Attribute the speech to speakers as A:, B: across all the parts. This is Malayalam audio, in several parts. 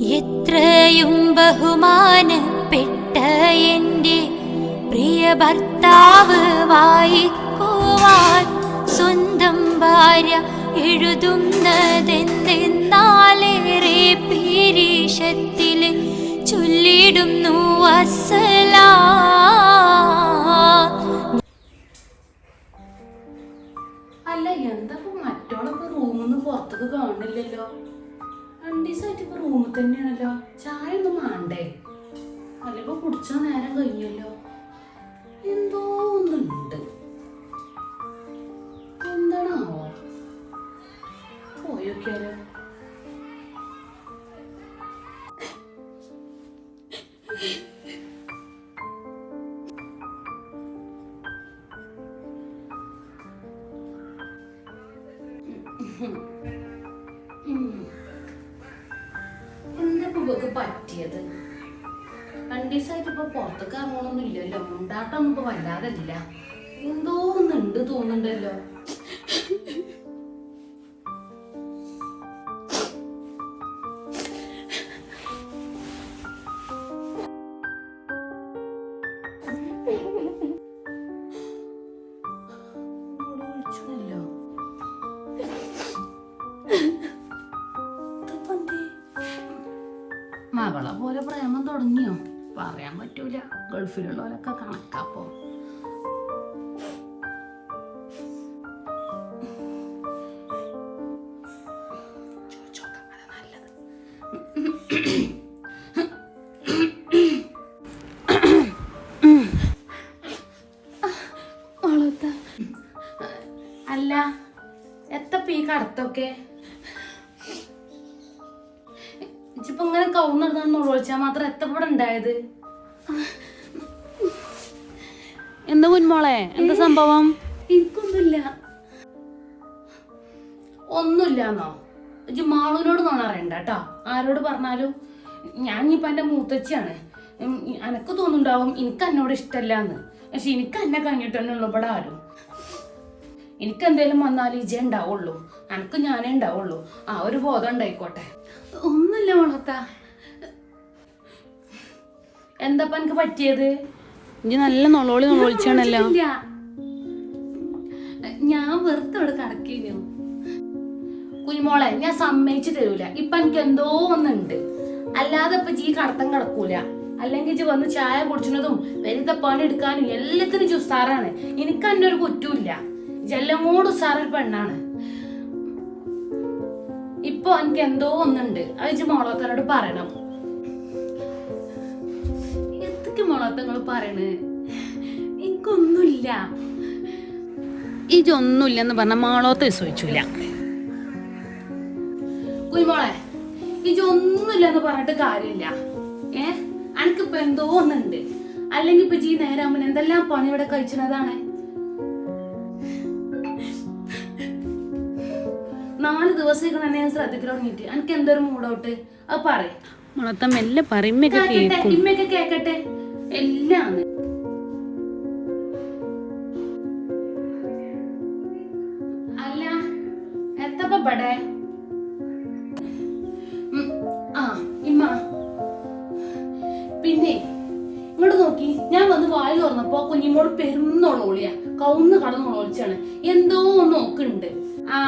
A: എത്രയും ബഹുമാനപ്പെട്ട എന്റെ പ്രിയ ഭർത്താവ് വായിക്കുവാൻ സ്വന്തം ഭാര്യ എഴുതുന്നതെന്തെന്നാലേറെ പീരീഷത്തിൽ ചൊല്ലിടുന്നു അസല
B: അല്ല എന്താ മറ്റോളൊക്കെ റൂമിൽ നിന്ന് പുറത്തേക്ക് കാണില്ലല്ലോ രണ്ടീസായിട്ട് ഇപ്പൊ റൂമിൽ തന്നെയാണല്ലോ. ചായ ഒന്നും വേണ്ടേ? അല്ല കുടിച്ച നേരം കഴിഞ്ഞല്ലോ. എന്തോ ഒന്നുണ്ട്. എന്താണാവോ? പോയോക്കിയാലോ എന്താ ഇപ്പൊ ഇവക്ക് പറ്റിയത്? രണ്ടീസായിട്ട് ഇപ്പൊ പുറത്തേക്ക് ഇറങ്ങണമൊന്നും ഇല്ലല്ലോ മുണ്ടാട്ടൊന്നും ഇപ്പൊ വല്ലാതെ ഇല്ല. എന്തോ ഒന്നുണ്ട് തോന്നുന്നുണ്ടല്ലോ. മകളെ പോലെ പ്രേമം തുടങ്ങിയോ? പറയാൻ പറ്റൂല. ഗൾഫിലുള്ളവരൊക്കെ കണക്കാപ്പോ ഇങ്ങനെ ഒഴിച്ചാൽ മാത്രം എത്തപ്പെടെ ഉണ്ടായത്?
C: എന്താ മുൻമോളെ എന്താ സംഭവം?
B: എനിക്കൊന്നുമില്ല. ഒന്നുമില്ലാന്നോ? ഇജ്ജ് മാളൂനോട് നോണ അറിയണ്ട കേട്ടോ. ആരോട് പറഞ്ഞാലും? ഞാൻ ഇപ്പം എന്റെ മൂത്തച്ചിയാണ് എനക്ക് തോന്നുന്നുണ്ടാവും എനിക്ക് എന്നോട് ഇഷ്ടമല്ല എന്ന് പക്ഷെ എനിക്ക് എന്നെ കഴിഞ്ഞിട്ട് തന്നെ ഉള്ളു ഇവിടെ ആരും. എനിക്ക് എന്തേലും വന്നാൽ ഇജേ ഉണ്ടാവുള്ളൂ. എനക്ക് ഞാനേ ഉണ്ടാവുള്ളൂ. ആ ഒരു ബോധം ഉണ്ടായിക്കോട്ടെ. ഒന്നുമില്ല വളർത്ത എന്താപ്പ എനിക്ക് പറ്റിയത്?
C: നല്ല നൊളോളി നൊളോളിച്ചാണല്ലോ
B: ഞാൻ വെറുതെ ഇവിടെ കടക്കിനു. കുഞ്ഞുമോളെ ഞാൻ സമ്മതിച്ചു തരൂല. ഇപ്പൊ എനിക്ക് എന്തോ ഒന്നുണ്ട്. അല്ലാതെ ഇപ്പൊ ജീ കടത്തം കിടക്കൂല. അല്ലെങ്കിൽ ജി വന്ന് ചായ കുടിച്ചതും വെറുതെ പണി എടുക്കാനും എല്ലാത്തിനും ജി ഉസാറാണ്. എനിക്ക് അന്നെ ഒരു കുറ്റമില്ല ജെല്ലം കൂടെ ഉസാറൊരു പെണ്ണാണ്. ഇപ്പൊ എനിക്ക് എന്തോ ഒന്നുണ്ട്. അത് ജി മോളോത്തനോട് പറയണം. എന്തൊക്കെ പറയണേ. എനിക്കൊന്നുമില്ല.
C: ഇജൊന്നുമില്ലെന്ന് പറഞ്ഞ മാളോത്ത് വിശ്വസിച്ചില്ല
B: കുയ്മോളെ ഇതൊന്നുമില്ലെന്ന് പറഞ്ഞിട്ട് കാര്യമില്ല. ഏ? അനക്കിപ്പോ എന്തോ ഒന്നുണ്ട്. അല്ലെങ്കിൽ ഇപ്പൊ ജീ നേരാമൻ എന്തെല്ലാം പണി ഇവിടെ കഴിച്ചതാണ് നാല് ദിവസത്തേക്ക് തന്നെ ഞാൻ ശ്രദ്ധിക്കാൻ തുടങ്ങിയിട്ട്. എനിക്ക് എന്തൊരു മൂടോട്ട് അത് പറയും.
C: മുളത്ത മെല്ലെ പറയുമ്പൊക്കെ കേക്കും.
B: ഇമ്മയൊക്കെ കേക്കട്ടെ. എല്ലാം അല്ല എത്തപ്പടെ ആ ഇമ്മ. പിന്നെ ഇങ്ങോട്ട് നോക്കി. ഞാൻ വന്ന് വായി തുറന്നപ്പോ കുഞ്ഞിമോട് പെരുന്നോളോളിയാ കൗന്ന് കടന്നോളിച്ചാണ് എന്തോ ഒന്ന് നോക്കുന്നുണ്ട്. ആ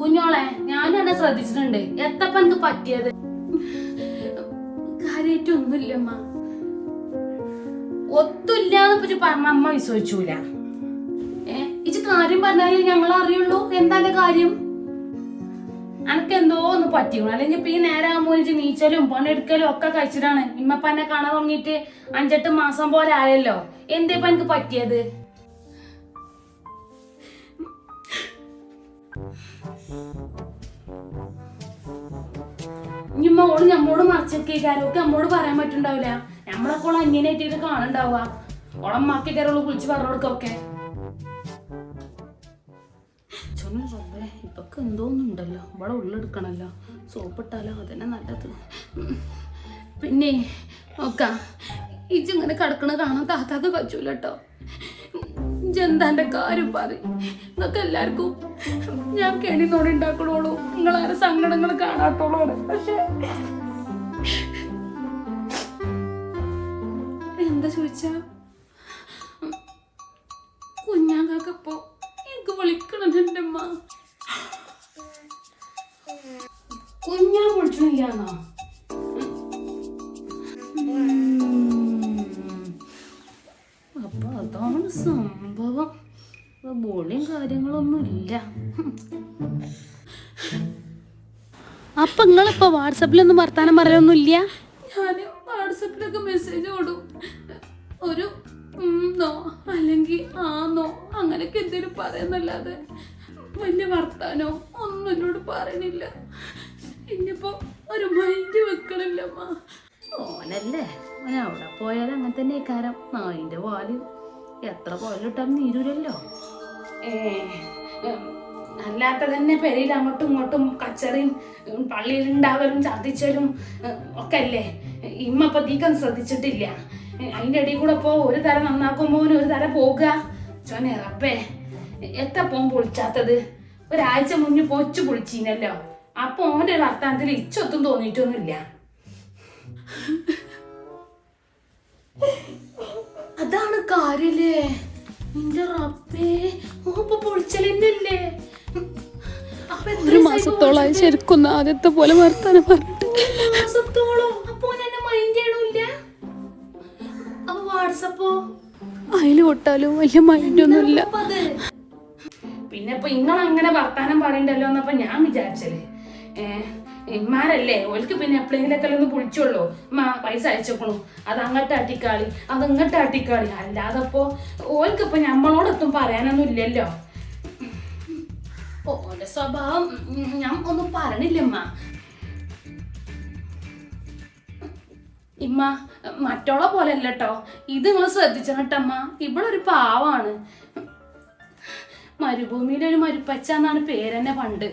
B: കുഞ്ഞോളെ ഞാനും എന്നെ ശ്രദ്ധിച്ചിട്ടുണ്ട്. എത്തപ്പ എനിക്ക് പറ്റിയത്? കാര്യായിട്ടൊന്നുമില്ലമ്മ ഒത്തുമില്ലാന്ന് പറഞ്ഞ അമ്മ വിശ്വസിച്ചൂല. ഏ? കാര്യം പറഞ്ഞാലേ ഞങ്ങൾ അറിയുള്ളൂ. എന്താണ് കാര്യം? അനക്ക് എന്തോ ഒന്ന് പറ്റിക്കണം? അല്ലെങ്കിൽ ഇപ്പൊ ഈ നേരെ ആകുമ്പോൾ ഇജ്ജ് നീച്ചലും പണിയെടുക്കലും ഒക്കെ കഴിച്ചിട്ടാണ്. ഇമ്മപ്പ എന്നെ കാണാൻ തുടങ്ങിയിട്ട് അഞ്ചെട്ട് മാസം പോലെ ആയല്ലോ. എന്തേപ്പ എനിക്ക് പറ്റിയത്? ഇനിമ്മ ഓൾ നമ്മോട് മറിച്ചേക്കാരും ഒക്കെ നമ്മോട് പറയാൻ പറ്റുണ്ടാവില്ല നമ്മളൊക്കെ അങ്ങനെയായിട്ട് അന്യനായിട്ട് കാണണ്ടാവുക. മാക്കി കയറുള്ളൂ കുളിച്ച് പറഞ്ഞു കൊടുക്കൊക്കെ. റബ്ബേ ഇപ്പൊക്കെ എന്തോന്നുണ്ടല്ലോ ഇവിടെ ഉള്ളെടുക്കണല്ലോ സോപ്പിട്ടാലോ അതന്നെ നല്ലത്. പിന്നെ നോക്കാം. ഇജ്ജിങ്ങനെ കിടക്കണ കാണാൻ താത്താക്ക് കേട്ടോ ജന്താന്റെ കാര്യം പറയും എന്നൊക്കെ എല്ലാവർക്കും ഞാൻ കെണി നോടി ഉണ്ടാക്കണോളൂ നിങ്ങളാരെ സങ്കടങ്ങൾ കാണാത്തോളൂ പക്ഷെ എന്താ ചോദിച്ചാ? അപ്പൊ
C: നിങ്ങളിപ്പോ വാട്സപ്പിലൊന്നും വർത്താനം പറയൊന്നുമില്ല
B: ഞാൻ വാട്സപ്പിലൊക്കെ മെസ്സേജ് കൊടുക്കും ഒരു നോ അല്ലെങ്കിൽ ആ നോ അങ്ങനെയൊക്കെ എന്തെങ്കിലും പറയുന്നല്ലാതെ വലിയ വർത്താനോ ഒന്നും എന്നോട് പറയണില്ല. ഇനിയിപ്പോ ഒരു മൈൻഡ് വെക്കണില്ല ഓനല്ലേ ഓൻ അവിടെ പോയാൽ അങ്ങനെ തന്നെ കാരം നായിന്റെ വാൽ എത്ര പോലിട്ടാലും നീരൂരല്ലോ. ഏ അല്ലാത്ത തന്നെ പെരയിൽ അങ്ങോട്ടും ഇങ്ങോട്ടും കച്ചറിയും പള്ളിയിലുണ്ടാവലും ഛർദിച്ചലും ഒക്കെ അല്ലേ ഇമ്മ അപ്പൊ തീക്കം ശ്രദ്ധിച്ചിട്ടില്ല. അതിന്റെ ഇടയിൽ കൂടെ പോ ഒരു തരം നന്നാക്കുമ്പോൾ ഒരു തരം പോകുക ചോനെ റബ്ബേ എത്ര പോൻ പൊളിച്ചാത്തത്? ഒരാഴ്ച മുന്നേ പൊച്ചു പൊളിച്ചീനല്ലോ. അപ്പൊ ഓന്റെ വർത്താനത്തിൽ ഇച്ചൊത്തും തോന്നിയിട്ടൊന്നുമില്ല. അതാണ് കാര്യല്ലേ? നിന്റെ റബ്ബേ ഓ എത്ര
C: ഒരു മാസത്തോളമായി ശരിക്കും ആദ്യത്തെ പോലെ വർത്താനം പറഞ്ഞിട്ട്. അതിൽ വിട്ടാലും വലിയ മൈൻഡൊന്നുമില്ല
B: പിന്നെ ഇപ്പൊ നിങ്ങൾ അങ്ങനെ വർത്താനം പറയണ്ടല്ലോ എന്നപ്പോ ഞാൻ വിചാരിച്ചല്ലേ. ഇമ്മാരല്ലേ? ഓൽക്ക് പിന്നെ എപ്പോഴെങ്കിലൊക്കെ ഒന്ന് വിളിച്ചോളൂ. മാ പൈസ അയച്ചോക്കണു. അത് അങ്ങോട്ട് അട്ടിക്കാളി അത് ഇങ്ങോട്ട് അട്ടിക്കാളി അല്ലാതെ ഇപ്പോ ഓൽക്കിപ്പോ നമ്മളോടൊത്തും പറയാനൊന്നും ഇല്ലല്ലോ. ഓന്റെ സ്വഭാവം ഞാൻ ഒന്നും പറഞ്ഞില്ലമ്മ ഇമ്മ മറ്റോളെ പോലെ അല്ല കേട്ടോ ഇത് നിങ്ങൾ ശ്രദ്ധിച്ചോട്ടമ്മ ഇവളൊരു പാവാണ് മരുഭൂമിയിലെ ഒരു മരുപ്പച്ച എന്നാണ് പേരെന്നെ പണ്ട്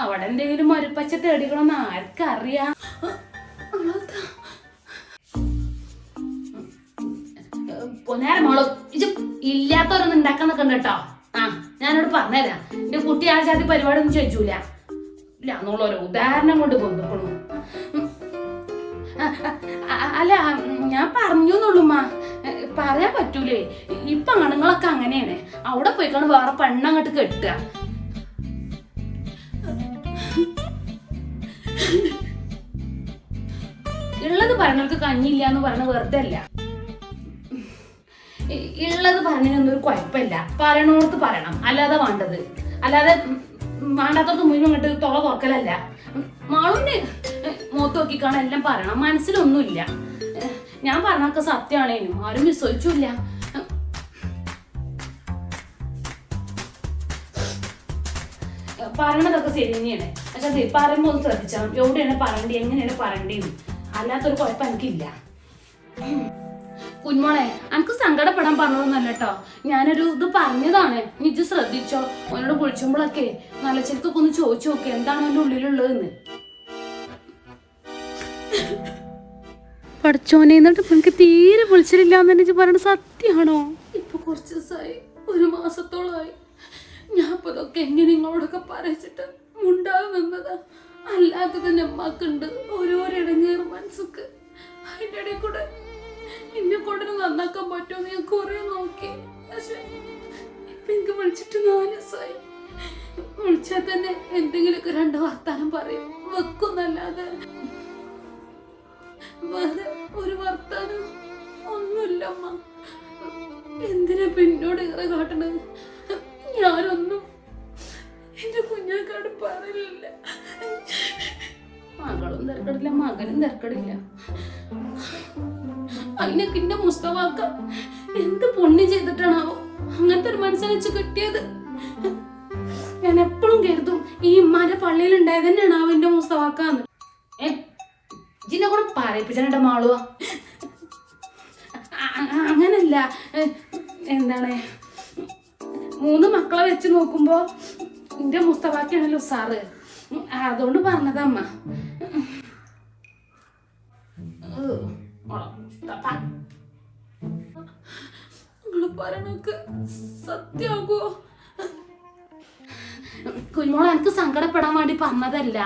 B: അവിടെ എന്തെങ്കിലും മരുപ്പച്ച തേടികളൊന്നും ആർക്കറിയാ പൊന്നേരം മോൾ ഇല്ലാത്തവരൊന്നും ഉണ്ടാക്കാൻ നിൽക്കണ്ട കേട്ടോ ആ ഞാനോട് പറഞ്ഞുതരാം എന്റെ കുട്ടി ആ ജാതി പരിപാടി ഒന്നും ചോദിച്ചൂല എന്നുള്ള ഒരു ഉദാഹരണം കൊണ്ട് കൊണ്ടുപോണു അല്ല ഞാൻ പറഞ്ഞു എന്നുള്ളുമ്മ പറയാൻ പറ്റൂലേ ഇപ്പൊ ആണുങ്ങളൊക്കെ അങ്ങനെയാണ് അവിടെ പോയിക്കാണ് വേറെ പെണ്ണങ്ങോട്ട് കെട്ടുക ഉള്ളത് പറഞ്ഞവർക്ക് കഞ്ഞില്ല എന്ന് പറഞ്ഞ വെറുതെ അല്ല ഉള്ളത് പറഞ്ഞതിനൊന്നും ഒരു കുഴപ്പമില്ല. പറയണോടത്ത് പറയണം. അല്ലാതെ വേണ്ടത്. അല്ലാതെ വേണ്ടാത്തത് മുഴുവൻ ഇങ്ങോട്ട് തുള തുറക്കലല്ല. മാളുവിന് മുഖത്ത് നോക്കിക്കാണ് എല്ലാം പറയണം. മനസ്സിലൊന്നുമില്ല. ഞാൻ പറഞ്ഞൊക്കെ സത്യമാണേനും ആരും വിശ്വസിച്ചില്ല. പറയണതൊക്കെ ശരി തന്നെയാണ്. പക്ഷെ പറയുമ്പോൾ ഒന്ന് ശ്രദ്ധിച്ചാൽ എവിടെയാണ് പറയണ്ടേ എങ്ങനെയാണ് പറയണ്ടേന്ന് അല്ലാത്തൊരു കുഴപ്പം എനിക്കില്ല. കുഞ്ഞോളെ എനിക്ക് സങ്കടപ്പെടാൻ പറഞ്ഞതൊന്നല്ല കേട്ടോ ഞാനൊരു ഇത് പറഞ്ഞതാണ്. നീ ഇത് ശ്രദ്ധിച്ചോ? ഓനോട് വിളിച്ചുമ്പോഴൊക്കെ നല്ല ചെറുക്കൊക്കെ ഒന്ന് ചോദിച്ചു നോക്കി എന്താണ് അവന്റെ ഉള്ളിലുള്ളതെന്ന്.
C: പഠിച്ചോനെ എന്നിട്ട് എനിക്ക് തീരെ വിളിച്ചിട്ടില്ല എന്ന് എനിക്ക് പറയണ സത്യമാണോ?
B: ഇപ്പൊ കുറച്ച് ദിവസമായി ഒരു മാസത്തോളമായി ഞാൻ ഇപ്പൊ ഇതൊക്കെ എങ്ങനെ നിങ്ങളോടൊക്കെ പറയിച്ചിട്ട് മുണ്ടാതെ നിന്നതാ? അല്ലാതെ തന്നെ അമ്മക്കുണ്ട് ഓരോരോ ഇടങ്ങേറും മനസ്സുക്ക്. അതിന്റെ ഇടയിൽ കൂടെ എന്നെ കൊണ്ട് നന്നാക്കാൻ പറ്റുമെന്ന് ഞാൻ കുറെ നോക്കി. പക്ഷെ ഇപ്പൊ എനിക്ക് വിളിച്ചിട്ട് നാല് വിളിച്ചാൽ തന്നെ എന്തെങ്കിലുമൊക്കെ രണ്ട് വർത്താനം പറയും. വെക്കുന്നല്ലാതെ വേറെ ഒരു വർത്താനം ഒന്നുമില്ല അമ്മ എന്തിനാ പിന്നോട് ഇങ്ങനെ കാട്ടണത്? ഞാനൊന്നും എന്റെ കുഞ്ഞാക്കാട് പറയില്ല മകളും തിരക്കടില്ല മകനും തിരക്കടില്ല. അതിനൊക്കെ എന്റെ മുസ്തവാക്ക? എന്ത് പൊണ്ണി ചെയ്തിട്ടാണാവോ? അങ്ങനത്തെ ഒരു മനസ്സിനെ വെച്ച് കിട്ടിയത്? ഞാൻ എപ്പോഴും കരുതും ഈ മല പള്ളിയിൽ ഉണ്ടായത് തന്നെയാണ് അവന്റെ മുസ്തവാക്കാന്ന്. ജിന്നെ കൂടെ പറയിപ്പിച്ചാണ് മാളുവാ. അങ്ങനല്ല. എന്താണ്? മൂന്ന് മക്കളെ വെച്ച് നോക്കുമ്പോ എന്റെ മുസ്തവാക്കാണല്ലോ സാറ്. അതുകൊണ്ട് പറഞ്ഞതമ്മ പറയണൊക്കെ സത്യാകുമോ കുഞ്ഞോളെ എനിക്ക് സങ്കടപ്പെടാൻ വേണ്ടി പറഞ്ഞതല്ല.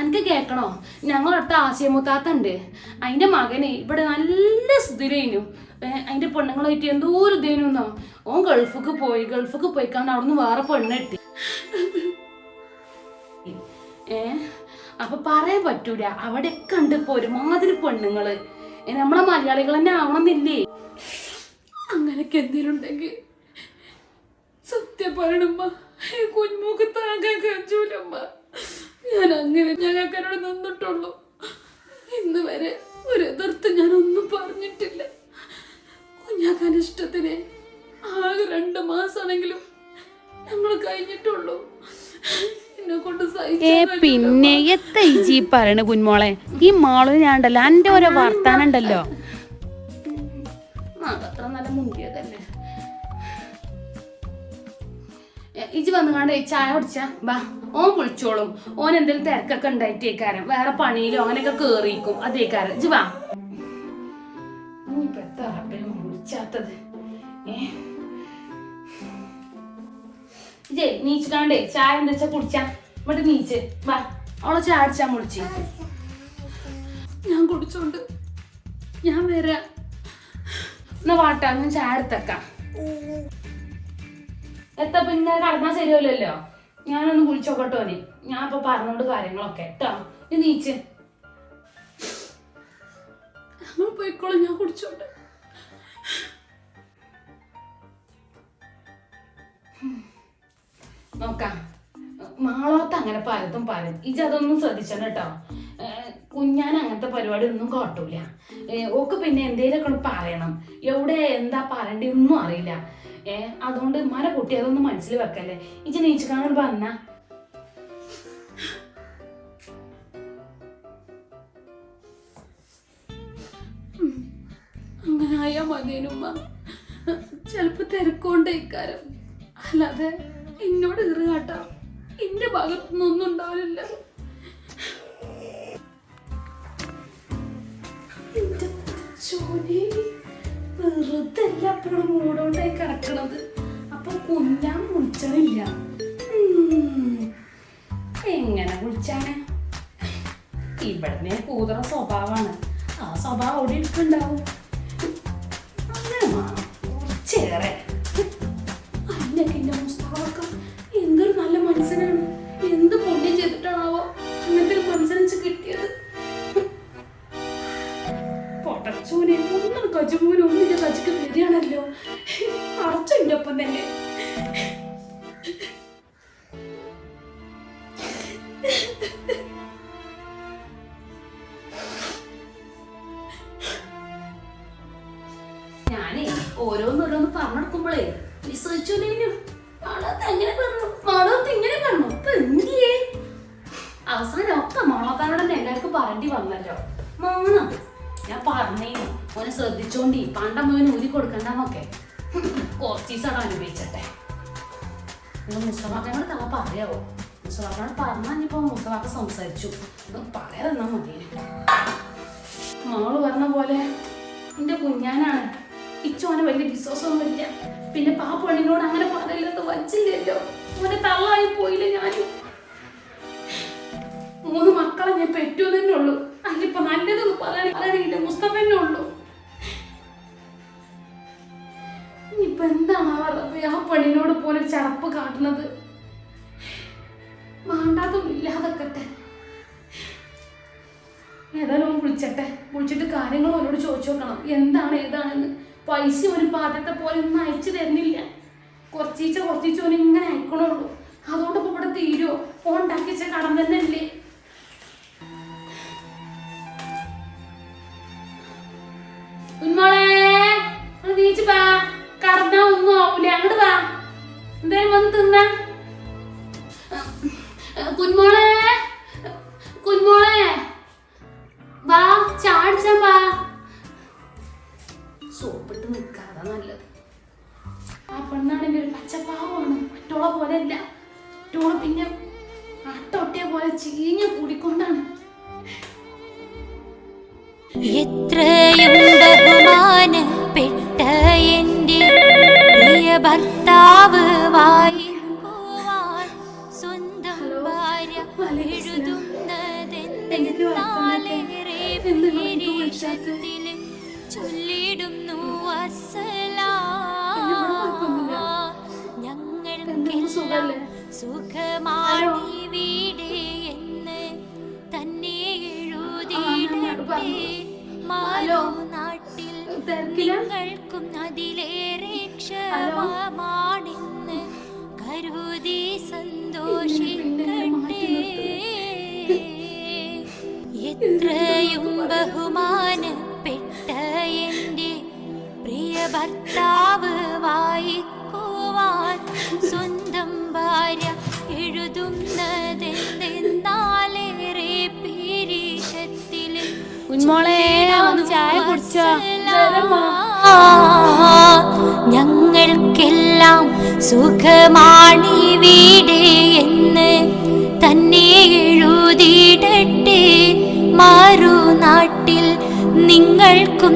B: എനിക്ക് കേൾക്കണോ ഞങ്ങളടുത്ത ആശയമുത്താത്ത ഉണ്ട് അതിന്റെ മകനെ ഇവിടെ നല്ല സ്ഥിരയിനു അതിന്റെ പെണ്ണുങ്ങളായിട്ട് എന്തോ ഒരു ഇതേനുന്നോ ഓൻ ഗൾഫിക്ക് പോയി ഗൾഫിക്ക് പോയിക്കാണ്ട് അവിടുന്ന് വേറെ പെണ്ണെട്ടി. ഏ അപ്പൊ പറയാൻ പറ്റൂല. അവിടെ ഉണ്ട് ഒരുമാതിരി പെണ്ണുങ്ങൾ. നമ്മളെ മലയാളികൾ തന്നെ ആവണമെന്നില്ലേ അങ്ങനെയൊക്കെ എന്തെങ്കിലും ഉണ്ടെങ്കിൽ സത്യം പറയണമ്മ ഈ കുഞ്ഞുമൂക്ക് താങ്ങാൻ കഴിച്ചൂലമ്മ ഞാൻ അങ്ങനെ ഞങ്ങൾക്ക് എന്നോട് നിന്നിട്ടുള്ളൂ. ഇന്ന് വരെ ഒരു എതിർത്ത് ഞാനൊന്നും പറഞ്ഞിട്ടില്ല. കുഞ്ഞാക്കാൻ ഇഷ്ടത്തിന് ആകെ രണ്ട് മാസമാണെങ്കിലും ഞങ്ങൾ കഴിഞ്ഞിട്ടുള്ളൂ.
C: ഏ. പിന്നെ എത്ത ഈ പറയണ കുഞ്ഞോളെ ഈ മാളു ഞാണ്ടല്ലോ അന്റെ ഓരോ വർത്താനം ഉണ്ടല്ലോ.
B: വന്നുകാണ്ട് ചായ കുടിച്ചാ. ബാ ഓൻ വിളിച്ചോളും ഓൻ എന്തെങ്കിലും തിരക്കൊക്കെ ഉണ്ടായിട്ടേക്കാരം. വേറെ പണിയിലോ അങ്ങനെയൊക്കെ കേറിയിരിക്കും. അതേക്കാരം. ജി വാ. വിളിച്ചാത്തത് ഇജേ നീച്ചിട്ടാണ്ടേ ചായ എന്താ വെച്ചാ കുടിച്ചാ? ഇവിടെ നീച്ച്. വാ അവളെ ചായ അടിച്ചാ മുടിച്ച് ഞാൻ കുടിച്ചോണ്ട് ഞാൻ വരാ. എന്നാ വാട്ടാ ഞാൻ ചായ എടുത്തേക്കാം. എത്ത പിന്നെ കടന്നാ ശരിയല്ലല്ലോ ഞാനൊന്ന് വിളിച്ചോക്കട്ടോ നീ ഞാൻ ഇപ്പൊ പറഞ്ഞോണ്ട് കാര്യങ്ങളൊക്കെ. കേട്ടോ നീ നീച്ച്. പോയിക്കോളും ഞാൻ കുടിച്ചോണ്ട്. നോക്കാം. മാളോത്ത് അങ്ങനെ പലതും പലതും ഇജ് അതൊന്നും ശ്രദ്ധിച്ചണം കേട്ടോ. കുഞ്ഞാൻ അങ്ങനത്തെ പരിപാടി ഒന്നും കാട്ടൂല. ഓക്ക് പിന്നെ എന്തേലൊക്കെ പറയണം. എവിടെ എന്താ പറയണ്ടേ ഒന്നും അറിയില്ല. ഏ അതുകൊണ്ട് മര കുട്ടി അതൊന്നും മനസ്സിൽ വെക്കല്ലേ? ഇജ് നെയ്ച്ചു കാണാൻ വന്ന അങ്ങനെ ആയാ മതിയനുമ്മ ചിലപ്പോ തിരക്കൊണ്ടേക്കാരം. അല്ലാതെ എന്നോട് ഇറ് കാട്ടാം. എന്റെ ഭാഗത്തുനിന്നൊന്നും ഉണ്ടാവില്ല. ചോനെ വെറുതെ അല്ല അപ്പോഴും മൂടോണ്ടായി കിടക്കണത്. അപ്പൊ കുഞ്ഞാൻ കുളിച്ചണില്ല എങ്ങനെ വിളിച്ചാണ് ഇവിടുന്ന് കൂതറ സ്വഭാവമാണ് ആ സ്വഭാവം അവിടെ ഇരിക്കുന്നുണ്ടാവും കുറച്ചേറെ. ഓരോന്നോരോന്ന് പറഞ്ഞെടുക്കുമ്പോഴേ വിശ്വസിച്ചു അങ്ങനെ പറഞ്ഞു? മാളത്ത് ഇങ്ങനെ പറഞ്ഞു. ഇപ്പൊ എന്തിയേ? അവസാനം ഒക്കെ തന്നെ എല്ലാവർക്കും പറയേണ്ടി വന്നല്ലോ. മാണം ഞാൻ പറഞ്ഞേ ഓനെ ശ്രദ്ധിച്ചോണ്ടി. പണ്ട മോനെ ഊരി കൊടുക്കണ്ടെന്നൊക്കെ. കുറച്ച് ദിവസം അനുഭവിച്ചട്ടെ. മുസ്തഫാക്കനോട് തവ പറയാവോ? മുസ്തഫാക്കനോട് പറഞ്ഞാൽ ഇനിയിപ്പോ മുസ്തഫാക്ക സംസാരിച്ചു. പറയാതെന്നാ മതി മോൾ പറഞ്ഞ പോലെ എന്റെ കുഞ്ഞാനാണ്. ഇച്ചോനെ വലിയ വിശ്വാസമൊന്നുമില്ല. പിന്നെ പാ പെണ്ണിനോട് അങ്ങനെ പറയില്ലെന്ന് വച്ചില്ലല്ലോ. ഓനെ തള്ളായി പോയില്ല ഞാനും. മൂന്ന് മക്കളെ ഞാൻ പെറ്റു തന്നെ ഉള്ളൂ. അതിലിപ്പോ നല്ലതെന്ന് പറയാൻ പറയണെങ്കിൽ മുസ്തഫ തന്നെ ഉള്ളൂ. ഇനിയിപ്പൊ എന്താണ് ആ പെണ്ണിനോട് പോലെ ചടപ്പ് കാട്ടുന്നത്? വേണ്ടാത്തൊന്നും ഇല്ലാതെക്കട്ടെ. ഏതായാലും വിളിച്ചട്ടെ. വിളിച്ചിട്ട് കാര്യങ്ങൾ അവനോട് ചോദിച്ചു നോക്കണം. എന്താണ് ഏതാണെന്ന്. പൈസ ഒരു ആദ്യത്തെ പോലെ ഒന്നും അയച്ചു തരുന്നില്ല. കുറച്ചീച്ച കുറച്ചീച്ച ഓൻ ഇങ്ങനെ അയക്കണുള്ളൂ. അതുകൊണ്ട് ഇപ്പൊ ഇവിടെ തീരുമോ ഓൻ ഉണ്ടാക്കി വെച്ച കടം തന്നെ അല്ലേ സോപ്പിട്ട് നിൽക്കാതെ നല്ലത്. ആ പെണ്ണാണെങ്കിൽ ഒരു പച്ചപ്പാവാണ്. മറ്റോളെ പോലെയല്ല. മറ്റുള്ള മറ്റോളെ പിന്നെ
A: ഭർത്താവ് വായിക്കുവാൻ സ്വന്തം ഭാര്യ എഴുതുന്നതെന്തെന്നാലേറെ പീരീഷത്തിൽ
C: ചായ കുടിച്ചോ?
A: ഞങ്ങൾക്കെല്ലാം സുഖമാണി വീട് എന്ന് തന്നെ എഴുതിയിടട്ടെ. മറുനാട്ടിൽ നിങ്ങൾക്കും